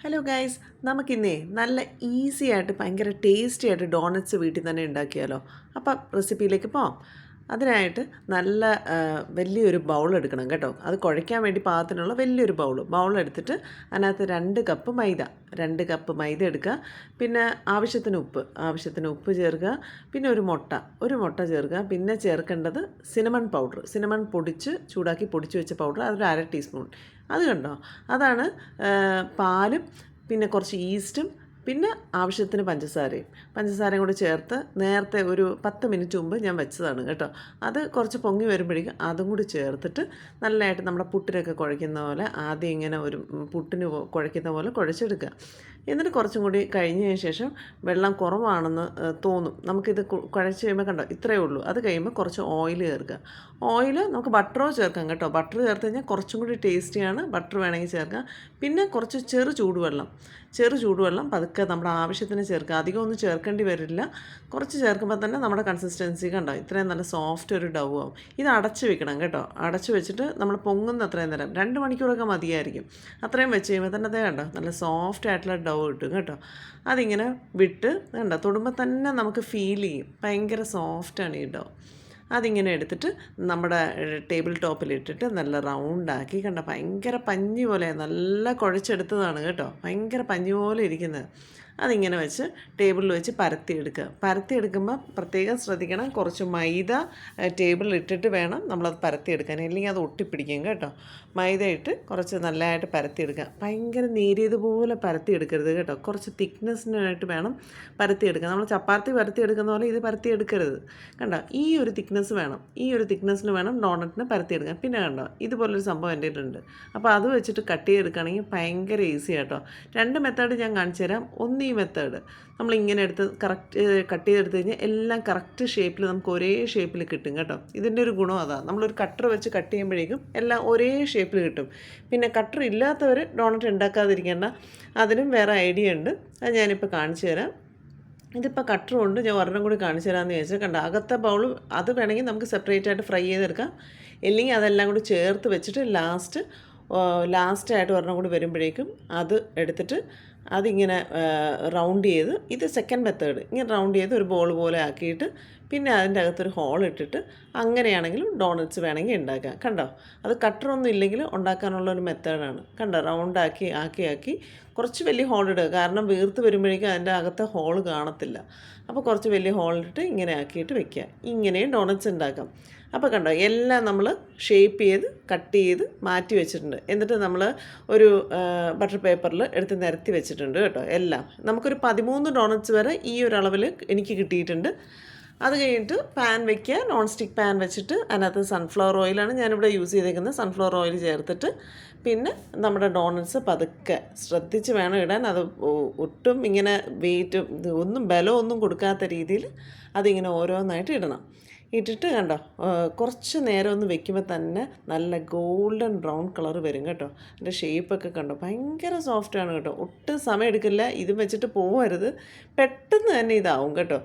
Hello guys നമുക്കിന്നേ നല്ല easy ആയിട്ട് ഭയങ്കര ടേസ്റ്റി ആയിട്ട് ഡോണറ്റ്സ് വീട്ടിൽ തന്നെ ഉണ്ടാക്കിയാലോ. അപ്പം റെസിപ്പിയിലേക്ക് പോവാം. അതിനായിട്ട് നല്ല വലിയൊരു ബൗൾ എടുക്കണം കേട്ടോ. അത് കുഴയ്ക്കാൻ വേണ്ടി പാകത്തിനുള്ള വലിയൊരു ബൗൾ ബൗൾ എടുത്തിട്ട് അതിനകത്ത് രണ്ട് കപ്പ് മൈദ. രണ്ട് കപ്പ് മൈദ എടുക്കുക. പിന്നെ ആവശ്യത്തിന് ഉപ്പ്. ആവശ്യത്തിന് ഉപ്പ് ചേർക്കുക. പിന്നെ ഒരു മുട്ട. ഒരു മുട്ട ചേർക്കുക. പിന്നെ ചേർക്കേണ്ടത് സിനമൺ പൗഡർ സിനമൺ പൊടിച്ച് ചൂടാക്കി പൊടിച്ച് വെച്ച പൗഡർ അതൊരു അര ടീസ്പൂൺ അത് കണ്ടോ? അതാണ് പാലും പിന്നെ കുറച്ച് ഈസ്റ്റും പിന്നെ ആവശ്യത്തിന് പഞ്ചസാരയും. പഞ്ചസാരയും കൂടി ചേർത്ത് നേരത്തെ ഒരു പത്ത് മിനിറ്റ് മുമ്പ് ഞാൻ വെച്ചതാണ് കേട്ടോ. അത് കുറച്ച് പൊങ്ങി വരുമ്പോഴേക്കും അതും കൂടി ചേർത്തിട്ട് നല്ലതായിട്ട് നമ്മുടെ പുട്ടിനൊക്കെ കുഴയ്ക്കുന്ന പോലെ ആദ്യം ഇങ്ങനെ ഒരു പുട്ടിന് കുഴയ്ക്കുന്ന പോലെ കുഴച്ചെടുക്കുക. എന്നിട്ട് കുറച്ചും കൂടി കഴിഞ്ഞതിന് ശേഷം വെള്ളം കുറവാണെന്ന് തോന്നും. നമുക്കിത് കുഴച്ച് കഴിയുമ്പോൾ കണ്ടോ? ഇത്രയേ ഉള്ളൂ. അത് കഴിയുമ്പോൾ കുറച്ച് ഓയിൽ ചേർക്കുക. ഓയിൽ നമുക്ക് ബട്ടറോ ചേർക്കാം കേട്ടോ. ബട്ടർ ചേർത്ത് കഴിഞ്ഞാൽ കുറച്ചും കൂടി ടേസ്റ്റിയാണ്. ബട്ടർ വേണമെങ്കിൽ ചേർക്കാം. പിന്നെ കുറച്ച് ചെറു ചൂടുവെള്ളം. ചെറു ചൂടുവെള്ളം പതുക്കെ നമ്മുടെ ആവശ്യത്തിന് ചേർക്കുക. അധികം ഒന്നും ചേർക്കേണ്ടി വരില്ല. കുറച്ച് ചേർക്കുമ്പോൾ തന്നെ നമ്മുടെ കൺസിസ്റ്റൻസി കണ്ടോ? ഇത്രയും നല്ല സോഫ്റ്റ് ഒരു ഡവ് ആവും. ഇത് അടച്ച് വെക്കണം കേട്ടോ. അടച്ച് വെച്ചിട്ട് നമ്മൾ പൊങ്ങുന്ന അത്രയും നേരം. രണ്ട് മണിക്കൂറൊക്കെ മതിയായിരിക്കും. അത്രയും വെച്ച് കഴിയുമ്പോൾ തന്നെ അതേ കണ്ടോ? നല്ല സോഫ്റ്റ് ആയിട്ടുള്ള ഡവ് കിട്ടും കേട്ടോ. അതിങ്ങനെ വിട്ട് കണ്ടോ? തൊടുമ്പോൾ തന്നെ നമുക്ക് ഫീൽ ചെയ്യും. ഭയങ്കര സോഫ്റ്റാണ് ഈ ഡവ് അതിങ്ങനെ എടുത്തിട്ട് നമ്മുടെ ടേബിൾ ടോപ്പിൽ ഇട്ടിട്ട് നല്ല റൗണ്ടാക്കി കണ്ട? ഭയങ്കര പഞ്ഞി പോലെ നല്ല കുഴച്ചെടുത്തതാണ് കേട്ടോ. ഭയങ്കര പഞ്ഞി പോലെ ഇരിക്കുന്നത്. അതിങ്ങനെ വെച്ച് ടേബിളിൽ വെച്ച് പരത്തിയെടുക്കുക. പരത്തിയെടുക്കുമ്പോൾ പ്രത്യേകം ശ്രദ്ധിക്കണം. കുറച്ച് മൈദ ടേബിളിൽ ഇട്ടിട്ട് വേണം നമ്മളത് പരത്തിയെടുക്കാൻ. അല്ലെങ്കിൽ അത് ഒട്ടിപ്പിടിക്കും കേട്ടോ. മൈദ ഇട്ട് കുറച്ച് നല്ലതായിട്ട് പരത്തിയെടുക്കുക. ഭയങ്കര നേരിയതുപോലെ പരത്തിയെടുക്കരുത് കേട്ടോ. കുറച്ച് തിക്നെസ്സിനായിട്ട് വേണം പരത്തിയെടുക്കുക നമ്മൾ ചപ്പാത്തി പരത്തിയെടുക്കുന്ന പോലെ ഇത് പരത്തിയെടുക്കരുത്. കണ്ടോ? ഈ ഒരു തിക്നെസ് വേണം. ഈ ഒരു തിക്നെസ്സിന് വേണം ഡോണറ്റിന് പരത്തിയെടുക്കാൻ. പിന്നെ കണ്ടോ? ഇതുപോലൊരു സംഭവം എന്റെ ഉണ്ട് അപ്പോൾ അത് വെച്ചിട്ട് കട്ട് ചെയ്തെടുക്കുകയാണെങ്കിൽ ഭയങ്കര ഈസി കേട്ടോ. രണ്ട് മെത്തേഡ് ഞാൻ കാണിച്ചു തരാം ഒന്ന് ഈ മെത്തേഡ് നമ്മൾ ഇങ്ങനെ എടുത്ത് കറക്റ്റ് കട്ട് ചെയ്തെടുത്ത് കഴിഞ്ഞാൽ എല്ലാം കറക്റ്റ് ഷേപ്പിൽ നമുക്ക് ഒരേ ഷേപ്പിൽ കിട്ടും കേട്ടോ. ഇതിന്റെ ഒരു ഗുണം അതാണ് നമ്മളൊരു കട്ടർ വെച്ച് കട്ട് ചെയ്യുമ്പോഴേക്കും എല്ലാം ഒരേ ഷേപ്പിൽ കിട്ടും. പിന്നെ കട്ടർ ഇല്ലാത്തവർ ഡോണറ്റ് ഉണ്ടാക്കാതിരിക്കേണ്ട. അതിനും വേറെ ഐഡിയ ഉണ്ട്. അത് ഞാനിപ്പോൾ കാണിച്ചു തരാം. ഇതിപ്പോൾ കട്ടറും ഉണ്ട്. ഞാൻ ഒരെണ്ണം കൂടി കാണിച്ചു തരാമെന്ന് ചോദിച്ചാൽ കണ്ട? അകത്തെ ബൗൾ അത് വേണമെങ്കിൽ നമുക്ക് സെപ്പറേറ്റ് ആയിട്ട് ഫ്രൈ ചെയ്തെടുക്കാം. ഇല്ലെങ്കിൽ അതെല്ലാം കൂടി ചേർത്ത് വെച്ചിട്ട് ലാസ്റ്റ് ലാസ്റ്റായിട്ട് ഒരെണ്ണം കൂടി വരുമ്പോഴേക്കും അത് എടുത്തിട്ട് അതിങ്ങനെ റൗണ്ട് ചെയ്ത് ഇത് സെക്കൻഡ് മെത്തേഡ് ഇങ്ങനെ റൗണ്ട് ചെയ്ത് ഒരു ബോൾ പോലെ ആക്കിയിട്ട് പിന്നെ അതിന്റെ അകത്തൊരു ഹോൾ ഇട്ടിട്ട് അങ്ങനെയാണെങ്കിലും ഡോണറ്റ്സ് വേണമെങ്കിൽ ഉണ്ടാക്കാം. കണ്ടോ? അത് കട്ടറൊന്നും ഇല്ലെങ്കിൽ ഉണ്ടാക്കാനുള്ള ഒരു മെത്തേഡാണ് കണ്ടോ? റൗണ്ടാക്കി ആക്കി ആക്കി കുറച്ച് വലിയ ഹോൾ ഇടുക. കാരണം വീർത്ത് വരുമ്പോഴേക്കും അതിന്റെ അകത്തെ ഹോൾ കാണത്തില്ല. അപ്പോൾ കുറച്ച് വലിയ ഹോൾ ഇട്ടിട്ട് ഇങ്ങനെ ആക്കിയിട്ട് വെക്കുക. ഇങ്ങനെയും ഡോണറ്റ്സ് ഉണ്ടാക്കാം. അപ്പോൾ കണ്ടോ? എല്ലാം നമ്മൾ ഷേപ്പ് ചെയ്ത് കട്ട് ചെയ്ത് മാറ്റി വെച്ചിട്ടുണ്ട്. എന്നിട്ട് നമ്മൾ ഒരു ബട്ടർ പേപ്പറിൽ എടുത്ത് നിരത്തി വെച്ചിട്ടുണ്ട്. കേട്ടോ എല്ലാം. നമുക്കൊരു പതിമൂന്ന് ഡോണറ്റ്സ് വരെ ഈ ഒരു അളവിൽ എനിക്ക് കിട്ടിയിട്ടുണ്ട്. അത് കഴിഞ്ഞിട്ട് പാൻ വെക്കുക നോൺ സ്റ്റിക്ക് പാൻ വെച്ചിട്ട് അതിനകത്ത് സൺഫ്ലവർ ഓയിലാണ് ഞാനിവിടെ യൂസ് ചെയ്തേക്കുന്നത്. സൺഫ്ലവർ ഓയിൽ ചേർത്തിട്ട് പിന്നെ നമ്മുടെ ഡോണറ്റ്സ് പതുക്കെ ശ്രദ്ധിച്ച് വേണം ഇടാൻ. അത് ഒട്ടും ഇങ്ങനെ വെയിറ്റ് ഒന്നും ബലമൊന്നും കൊടുക്കാത്ത രീതിയിൽ അതിങ്ങനെ ഓരോന്നായിട്ട് ഇടണം. ഇട്ടിട്ട് കണ്ടോ? കുറച്ച് നേരം ഒന്ന് വെക്കുമ്പോൾ തന്നെ നല്ല ഗോൾഡൻ ബ്രൗൺ കളർ വരും കേട്ടോ. അതിന്റെ ഷേപ്പൊക്കെ കണ്ടോ? ഭയങ്കര സോഫ്റ്റ് ആണ് കേട്ടോ. ഒട്ടും സമയം എടുക്കില്ല. ഇത് വെച്ചിട്ട് പോകരുത് പെട്ടെന്ന് തന്നെ ഇതാവും കേട്ടോ.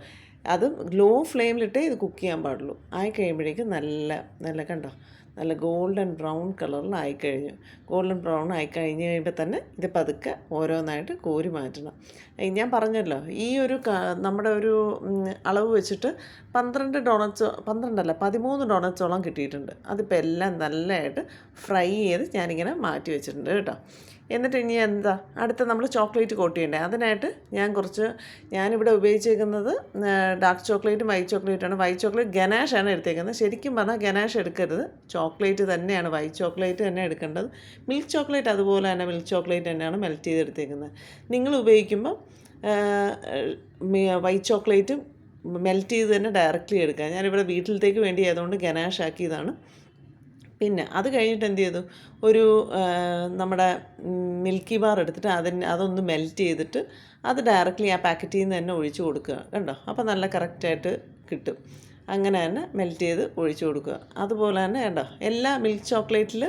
അത് ലോ ഫ്ലെയിമിലിട്ടേ ഇത് കുക്ക് ചെയ്യാൻ പാടുള്ളൂ. ആയി കഴിയുമ്പോഴേക്കും നല്ല നല്ല കണ്ടോ? നല്ല ഗോൾഡൻ ബ്രൗൺ കളറിലായി ആയിക്കഴിഞ്ഞു ഗോൾഡൻ ബ്രൗൺ ആയി കഴിഞ്ഞ് കഴിയുമ്പോൾ തന്നെ ഇത് പതുക്കെ ഓരോന്നായിട്ട് കോരി മാറ്റണം. ഞാൻ പറഞ്ഞല്ലോ ഈ ഒരു നമ്മുടെ ഒരു അളവ് വെച്ചിട്ട് പന്ത്രണ്ട് ഡോണറ്റ്സ് പന്ത്രണ്ടല്ല പതിമൂന്ന് ഡോണറ്റ്സോളം കിട്ടിയിട്ടുണ്ട്. അതിപ്പോൾ എല്ലാം നല്ലതായിട്ട് ഫ്രൈ ചെയ്ത് ഞാനിങ്ങനെ മാറ്റി വെച്ചിട്ടുണ്ട് കേട്ടോ. എന്നിട്ട് ഇനി എന്താ അടുത്ത നമ്മൾ ചോക്ലേറ്റ് കോട്ട് അതിനായിട്ട് ഞാൻ കുറച്ച് ഞാനിവിടെ ഉപയോഗിച്ചേക്കുന്നത് ഡാർക്ക് ചോക്ലേറ്റും വൈറ്റ് ചോക്ലേറ്റാണ് വൈറ്റ് ചോക്ലേറ്റ് ഗനാഷാണ് എടുത്തേക്കുന്നത്. ശരിക്കും പറഞ്ഞാൽ ഗനാഷ് എടുക്കരുത്. ചോക്ലേറ്റ് തന്നെയാണ് വൈറ്റ് ചോക്ലേറ്റ് തന്നെ എടുക്കേണ്ടത്. മിൽക്ക് ചോക്ലേറ്റ് അതുപോലെ തന്നെ മിൽക്ക് ചോക്ലേറ്റ് തന്നെയാണ് മെൽറ്റ് ചെയ്തെടുത്തേക്കുന്നത്. നിങ്ങൾ ഉപയോഗിക്കുമ്പോൾ വൈറ്റ് ചോക്ലേറ്റും മെൽറ്റ് ചെയ്ത് തന്നെ ഡയറക്റ്റ്ലി എടുക്കുക. ഞാനിവിടെ വീട്ടിലത്തേക്ക് വേണ്ടി ആയതുകൊണ്ട് ഗനാഷ് ആക്കിയതാണ് പിന്നെ അത് കഴിഞ്ഞിട്ട് എന്ത് ചെയ്തു? ഒരു നമ്മുടെ മിൽക്കി ബാർ എടുത്തിട്ട് അതിന് അതൊന്ന് മെൽറ്റ് ചെയ്തിട്ട് അത് ഡയറക്റ്റ്ലി ആ പാക്കറ്റിൽ നിന്ന് തന്നെ ഒഴിച്ച് കൊടുക്കുക. കണ്ടോ? അപ്പോൾ നല്ല കറക്റ്റായിട്ട് കിട്ടും. അങ്ങനെ തന്നെ മെൽറ്റ് ചെയ്ത് ഒഴിച്ചു കൊടുക്കുക. അതുപോലെ തന്നെ കണ്ടോ എല്ലാ മിൽക്ക് ചോക്ലേറ്റിൽ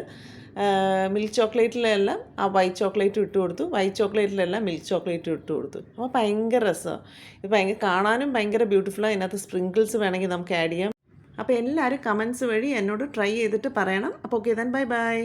മിൽക്ക് ചോക്ലേറ്റിലെല്ലാം ആ വൈറ്റ് ചോക്ലേറ്റ് ഇട്ട് കൊടുത്തു. വൈറ്റ് ചോക്ലേറ്റിലെല്ലാം മിൽക്ക് ചോക്ലേറ്റ് ഇട്ട് കൊടുത്തു. അപ്പോൾ ഭയങ്കര രസമാണ് ഇത് ഭയങ്കര കാണാനും ഭയങ്കര ബ്യൂട്ടിഫുള്ളാണ് ഇതിനകത്ത് സ്പ്രിങ്കിൾസ് വേണമെങ്കിൽ നമുക്ക് ആഡ് ചെയ്യാം. അപ്പോൾ എല്ലാവരും കമൻസ് വഴി എന്നോട് ട്രൈ ചെയ്തിട്ട് പറയണം. അപ്പോൾ ഓക്കെ ദൻ ബൈ ബൈ